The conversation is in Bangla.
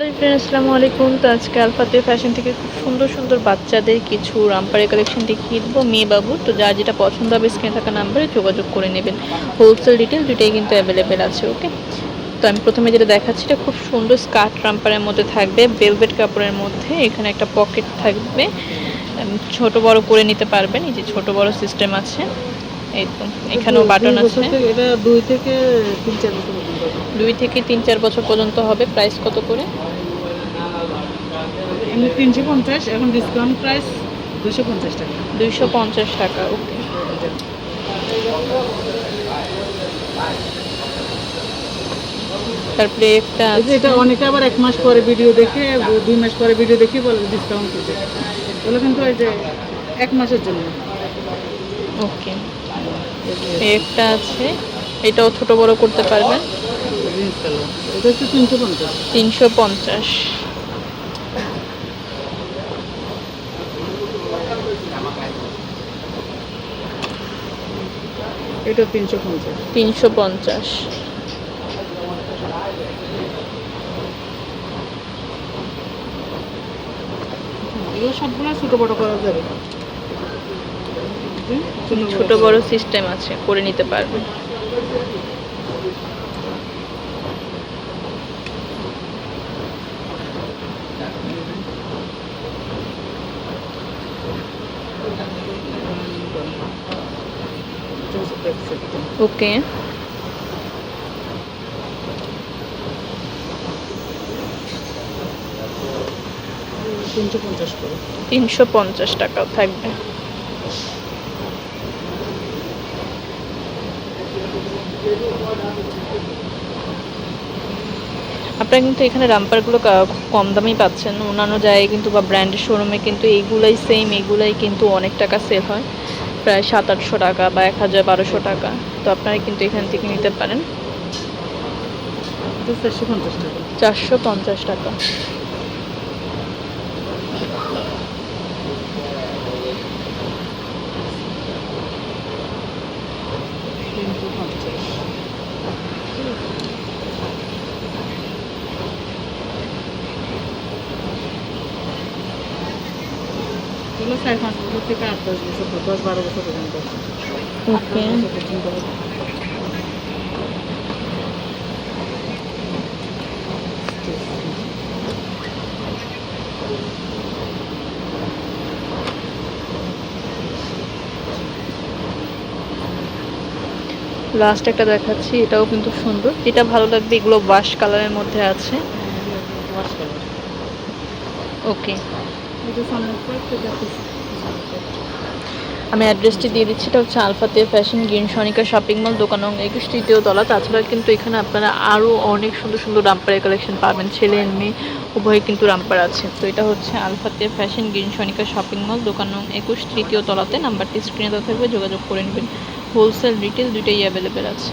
হ্যালো ফ্রেন্ড আসসালামু আলাইকুম। তো আজকে আলফাতে ফ্যাশন থেকে খুব সুন্দর সুন্দর বাচ্চাদের কিছু রামপারের কালেকশন দেখিয়ে দেবো। মেয়ে বাবু, তো যার যেটা পছন্দ হবে স্ক্রিনে থাকা নাম্বারে যোগাযোগ করে নেবেন। হোলসেল ডিটেল দুটাই কিন্তু অ্যাভেলেবেল আছে ওকে তো আমি প্রথমে যেটা দেখাচ্ছি, এটা খুব সুন্দর স্কার্ট রাম্পারের মধ্যে থাকবে বেলভেট কাপড়ের মধ্যে। এখানে একটা পকেট থাকবে। ছোট বড় করে নিতে পারবেন, এই যে ছোট বড় সিস্টেম আছে। এই তো এখানেও বাটন আছে। এটা দুই থেকে তিন চার বছর দুই থেকে তিন চার বছর পর্যন্ত হবে প্রাইস কত করে? তিনশো পঞ্চাশ এখন ডিসকাউন্ট প্রাইস দুশো পঞ্চাশ টাকা। দুইশো পঞ্চাশ টাকা ওকে তারপরে একটা এটা অনেকে আবার এক মাস পরে ভিডিও দেখে দুই মাস পরে ভিডিও দেখে বলে ডিসকাউন্ট দিতে। ওগুলো কিন্তু এই যে এক মাসের জন্য। ওকে একটা আছে। এটাও ছোট বড় করতে পারবেন। তিনশো পঞ্চাশ। তিনশো পঞ্চাশ। এটা তিনশো পঞ্চাশ। তিনশো পঞ্চাশ। এগুলো সবগুলো ছোটো বড়ো করা যাবে। ছোট বড় সিস্টেম আছে করে নিতে পারবে। ওকে। তিনশো পঞ্চাশ টাকাও থাকবে। আপনারা কিন্তু এখানে রাম্পারগুলো খুব কম দামেই পাচ্ছেন। অন্যান্য জায়গায় কিন্তু বা ব্র্যান্ডের শোরুমে কিন্তু এইগুলাই সেম এইগুলাই কিন্তু অনেক টাকা সেল হয়। প্রায় সাত আটশো টাকা বা এক হাজার বারোশো টাকা। তো আপনারা কিন্তু এখান থেকে নিতে পারেন। চারশো পঞ্চাশ টাকা চারশো পঞ্চাশ টাকা তিনশো পঞ্চাশ এগুলো চার পাঁচ বছর থেকে আট দশ বছর দশ বারো বছর পর্যন্ত। ওকে। বছর পর্যন্ত হবে। লাস্ট একটা দেখাচ্ছি এটাও কিন্তু সুন্দর। যেটা ভালো লাগবে এগুলো ওয়াশ কালারের মধ্যে আছে। ওকে আমি অ্যাড্রেসটি দিয়ে দিচ্ছি, এটা হচ্ছে আলফাতে fashion green Sonika shopping mall দোকান নং একুশ তৃতীয় তলা। তাছাড়া কিন্তু এখানে আপনারা আরও অনেক সুন্দর সুন্দর রামপারের কালেকশন পাবেন, ছেলে মেয়ে, উভয়ে কিন্তু রামপার আছে। তো এটা হচ্ছে আলফাতে fashion green Sonika shopping mall দোকান নং একুশ তৃতীয় তলাতে। নাম্বারটি স্ক্রিনে দেওয়া থাকবে, যোগাযোগ করে নেবেন। হোলসেল রিটেল দুইটাই অ্যাভেলেবেল আছে।